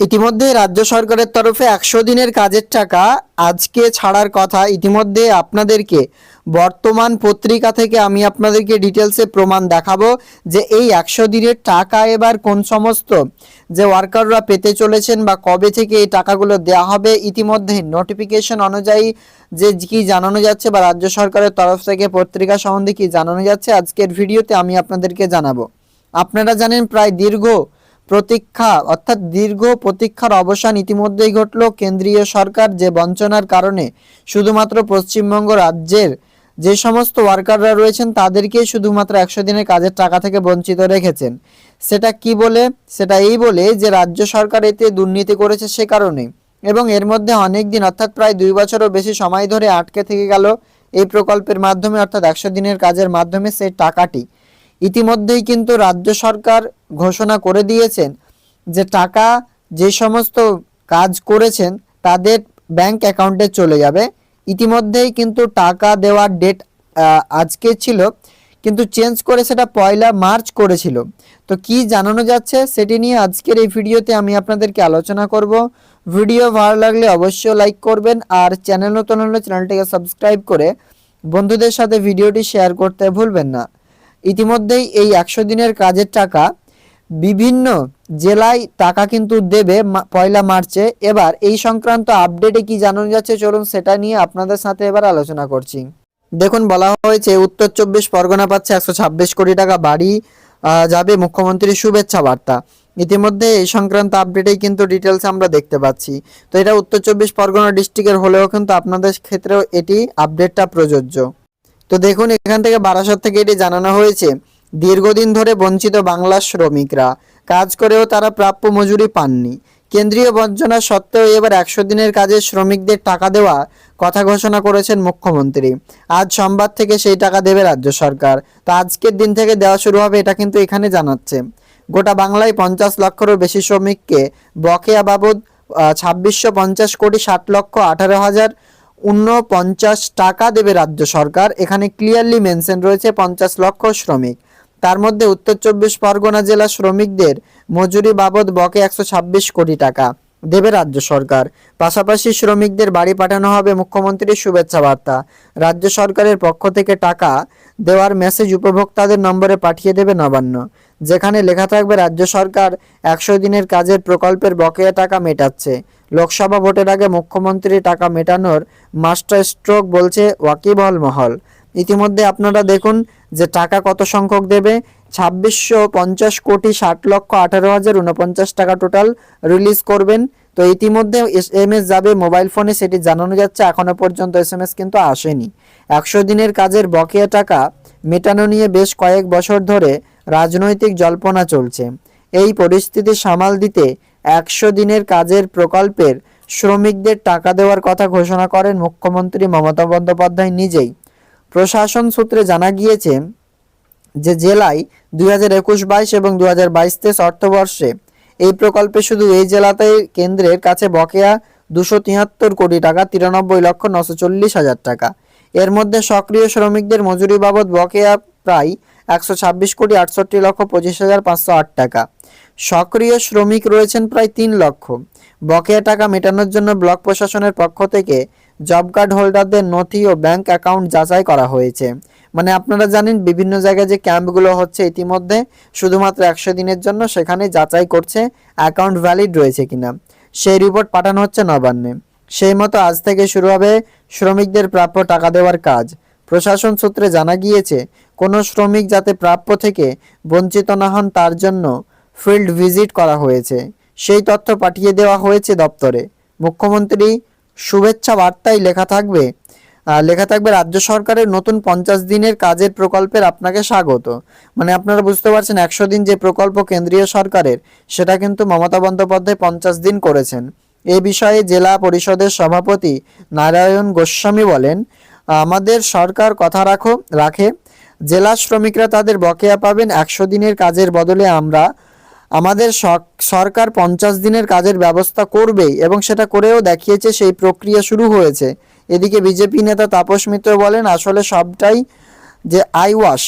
ইতিমধ্যে রাজ্য সরকারের তরফে একশো দিনের কাজের টাকা আজকে ছাড়ার কথা ইতিমধ্যে আপনাদেরকে। বর্তমান পত্রিকা থেকে আমি আপনাদেরকে ডিটেলসে প্রমাণ দেখাবো যে এই একশো দিনের টাকা এবার কোন সমস্ত, যে ওয়ার্কাররা পেতে চলেছেন বা কবে থেকে এই টাকাগুলো দেওয়া হবে, ইতিমধ্যে নোটিফিকেশন অনুযায়ী যে কি জানানো যাচ্ছে বা রাজ্য সরকারের তরফ থেকে পত্রিকা সম্বন্ধে কি জানানো যাচ্ছে, আজকের ভিডিওতে আমি আপনাদেরকে জানাব। আপনারা জানেন প্রায় দীর্ঘ প্রতীক্ষা, অর্থাৎ দীর্ঘ প্রতীক্ষার অবসান ইতিমধ্যেই ঘটল কেন্দ্রীয় সরকার যে বঞ্চনার কারণে। শুধুমাত্র পশ্চিমবঙ্গ রাজ্যের যে সমস্ত ওয়ার্কাররা রয়েছেন তাদেরকে শুধুমাত্র একশো দিনের কাজের টাকা থেকে বঞ্চিত রেখেছেন। সেটা কি বলে? সেটা এই বলে যে রাজ্য সরকার এতে দুর্নীতি করেছে সে কারণে। এবং এর মধ্যে অনেক দিন, অর্থাৎ প্রায় দুই বছরও বেশি সময় ধরে আটকে থেকে গেল এই প্রকল্পের মাধ্যমে, অর্থাৎ একশো দিনের কাজের মাধ্যমে সেই টাকাটি। ইতিমধ্যেই কিন্তু রাজ্য সরকার ঘোষণা করে দিয়েছেন যে টাকা যে সমস্ত কাজ করেছেন তাদের ব্যাংক অ্যাকাউন্টে চলে যাবে। ইতিমধ্যেই কিন্তু টাকা দেওয়ার ডেট আজকে ছিল, কিন্তু চেঞ্জ করে সেটা পয়লা মার্চ করেছিল। তো কি জানানো যাচ্ছে সেটি নিয়ে আজকের এই ভিডিওতে আমি আপনাদেরকে আলোচনা করব। ভিডিও ভালো লাগলে অবশ্যই লাইক করবেন আর চ্যানেল নতুন হলে চ্যানেলটিকে সাবস্ক্রাইব করে বন্ধুদের সাথে ভিডিওটি শেয়ার করতে ভুলবেন না। ইতিমধ্যেই এই একশো দিনের কাজের টাকা বিভিন্ন জেলায় টাকা কিন্তু দেবে পয়লা মার্চে। এবার এই সংক্রান্ত আপডেটে কি জানানো যাচ্ছে চলুন সেটা নিয়ে আপনাদের সাথে এবার আলোচনা করছি। দেখুন, বলা হয়েছে উত্তর চব্বিশ পরগনা পাচ্ছে একশো ছাব্বিশ কোটি টাকা বাড়ি যাবে মুখ্যমন্ত্রীর শুভেচ্ছা বার্তা। ইতিমধ্যে এই সংক্রান্ত আপডেটেই কিন্তু ডিটেলস আমরা দেখতে পাচ্ছি। তো এটা উত্তর চব্বিশ পরগনা ডিস্ট্রিক্টের হলেও কিন্তু আপনাদের ক্ষেত্রেও এটি আপডেটটা প্রযোজ্য। তো দেখুন, এখান থেকে বারাসত থেকে এটি জানানো হয়েছে, দীর্ঘদিন ধরে বঞ্চিত বাংলার শ্রমিকরা। কাজ করেও তারা প্রাপ্য মজুরি পাননি। কেন্দ্রীয় বঞ্চনা সত্ত্বেও এবার একশো দিনের কাজে শ্রমিকদের টাকা দেওয়া কথা ঘোষণা করেছেন মুখ্যমন্ত্রী। আজ সোমবার থেকে সেই টাকা দেবে রাজ্য সরকার। তো আজকের দিন থেকে দেওয়া শুরু হবে এটা কিন্তু এখানে জানাচ্ছে। গোটা বাংলায় পঞ্চাশ লক্ষেরও বেশি শ্রমিককে বকেয়া বাবদ ছাব্বিশশো পঞ্চাশ কোটি ষাট লক্ষ আঠারো হাজার উনপঞ্চাশ টাকা দেবে রাজ্য সরকার। এখানে ক্লিয়ারলি মেনশন রয়েছে পঞ্চাশ লক্ষ শ্রমিক। তার মধ্যে উত্তর চব্বিশ পরগনা জেলা শ্রমিকদের মজুরি বাবদ বকে একশো ছাব্বিশ কোটি টাকা। দেবে রাজ্য সরকার। পাশাপাশি শ্রমিকদের বাড়ি পাঠানো হবে মুখ্যমন্ত্রীর শুভেচ্ছা বার্তা। রাজ্য সরকারের পক্ষ থেকে টাকা দেওয়ার মেসেজ উপভোক্তাদের নম্বরে পাঠিয়ে দেবে নবান্ন, যেখানে লেখা থাকবে, রাজ্য সরকার একশো দিনের কাজের প্রকল্পের বকেয়া টাকা মেটাচ্ছে। লোকসভা ভোটের আগে মুখ্যমন্ত্রী টাকা মেটানোর মাস্টার স্ট্রোক বলছে ওয়াকিবহল মহল ইতিমধ্যে আপনারা দেখুন যে টাকা কত সংখ্যক দেবে ছাব্বিশশো পঞ্চাশ কোটি ষাট লক্ষ আঠারো হাজার উনপঞ্চাশ টাকা টোটাল রিলিজ করবেন। তো ইতিমধ্যে এম এস যাবে, মোবাইল ফোনে সেটি জানানো যাচ্ছে, এখনও পর্যন্ত এস এম এস কিন্তু আসেনি। একশো দিনের কাজের বকেয়া টাকা মেটানো নিয়ে বেশ কয়েক বছর ধরে রাজনৈতিক জল্পনা চলছে। এই পরিস্থিতি সামাল দিতে একশো দিনের কাজের প্রকল্পের শ্রমিকদের টাকা দেওয়ার কথা ঘোষণা করেন মুখ্যমন্ত্রী মমতা বন্দ্যোপাধ্যায় নিজেই। প্রশাসন সূত্রে জানা গিয়েছে যে জেলায় দুই হাজার একুশ বাইশ এবং দু হাজার বাইশ তেইশ অর্থবর্ষে এই প্রকল্পে শুধু এই জেলাতে কেন্দ্রের কাছে বকেয়া দুশো তিয়াত্তর কোটি টাকা তিরানব্বই লক্ষ নশো চল্লিশ হাজার টাকা। এর মধ্যে সক্রিয় শ্রমিকদের মজুরি বাবদ বকেয়া প্রায় একশো ছাব্বিশ কোটি আটষট্টি লক্ষ পঁচিশ হাজার পাঁচশো আট টাকা। সক্রিয় শ্রমিক রয়েছেন প্রায় তিন লক্ষ। বকেয়া টাকা মেটানোর জন্য ব্লক প্রশাসনের পক্ষ থেকে জব কার্ড হোল্ডারদের নথি ও ব্যাংক অ্যাকাউন্ট যাচাই করা হয়েছে। মানে আপনারা জানেন, বিভিন্ন জায়গায় যে ক্যাম্পগুলো হচ্ছে ইতিমধ্যে শুধুমাত্র একশো দিনের জন্য সেখানে যাচাই করছে অ্যাকাউন্ট ভ্যালিড রয়েছে কিনা। সেই রিপোর্ট পাঠানো হচ্ছে নবান্নে। সেই মতো আজ থেকে শুরু হবে শ্রমিকদের প্রাপ্য টাকা দেওয়ার কাজ। প্রশাসন সূত্রে জানা গিয়েছে, কোনো শ্রমিক যাতে প্রাপ্য থেকে বঞ্চিত না হন তার জন্য ফিল্ড ভিজিট করা হয়েছে। সেই তথ্য পাঠিয়ে দেওয়া হয়েছে দপ্তরে। মুখ্যমন্ত্রী শুভেচ্ছা বার্তায় লেখা থাকবে। লেখা থাকবে, রাজ্য সরকারের নতুন পঞ্চাশ দিনের কাজের প্রকল্পের আপনাকে স্বাগত। মানে আপনারা বুঝতে পারছেন, একশো দিন যে প্রকল্প কেন্দ্রীয় সরকারের, সেটা কিন্তু মমতা বন্দ্যোপাধ্যায় পঞ্চাশ দিন করেছেন। এ বিষয়ে জেলা পরিষদের সভাপতি নারায়ণ গোস্বামী বলেন, আমাদের সরকার কথা রাখো, রাখে। জেলা শ্রমিকরা তাদের বকেয়া পাবেন, একশো দিনের কাজের বদলে আমরা আমাদের সরকার পঞ্চাশ দিনের কাজের ব্যবস্থা করবেই এবং সেটা করেও দেখিয়েছে সেই প্রক্রিয়া শুরু হয়েছে। এদিকে বিজেপি নেতা তাপস মিত্র বলেন, আসলে সবটাই যে আইওয়াশ,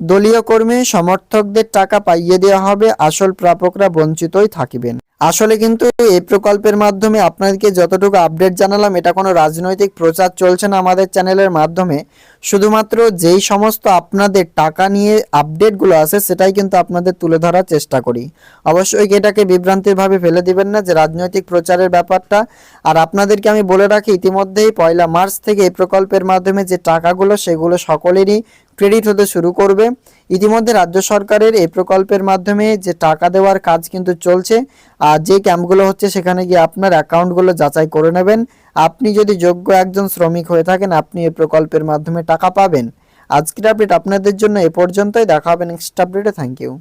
দলীয় কর্মী, সমর্থকদের টাকা পাইয়ে দেওয়া হবে, আসল প্রাপকরা বঞ্চিতই থাকিবেন। আসলে কিন্তু এই প্রকল্পের মাধ্যমে আপনাদেরকে যতটুকু আপডেট জানালাম, এটা কোনো রাজনৈতিক প্রচার চলছে না আমাদের চ্যানেলের মাধ্যমে। শুধুমাত্র যেই সমস্ত আপনাদের টাকা নিয়ে আপডেটগুলো আছে সেটাই কিন্তু আপনাদের তুলে ধরার চেষ্টা করি। অবশ্যই এটাকে বিভ্রান্তিভাবে ফেলে দিবেন না যে রাজনৈতিক প্রচারের ব্যাপারটা। আর আপনাদেরকে আমি বলে রাখি, ইতিমধ্যেই পয়লা মার্চ থেকে এই প্রকল্পের মাধ্যমে যে টাকাগুলো, সেগুলো সকলেরই ক্রেডিট হতে শুরু করবে। ইতিমধ্যে রাজ্য সরকারের এই প্রকল্পের মাধ্যমে যে টাকা দেওয়ার কাজ কিন্তু চলছে। আর যে ক্যাম্পগুলো হচ্ছে, সেখানে গিয়ে আপনার অ্যাকাউন্টগুলো যাচাই করে নেবেন। আপনি যদি যোগ্য একজন শ্রমিক হয়ে থাকেন, আপনি এই প্রকল্পের মাধ্যমে টাকা পাবেন। আজকের আপডেট আপনাদের জন্য এ পর্যন্তই। দেখা হবে নেক্সট আপডেটে থ্যাংক ইউ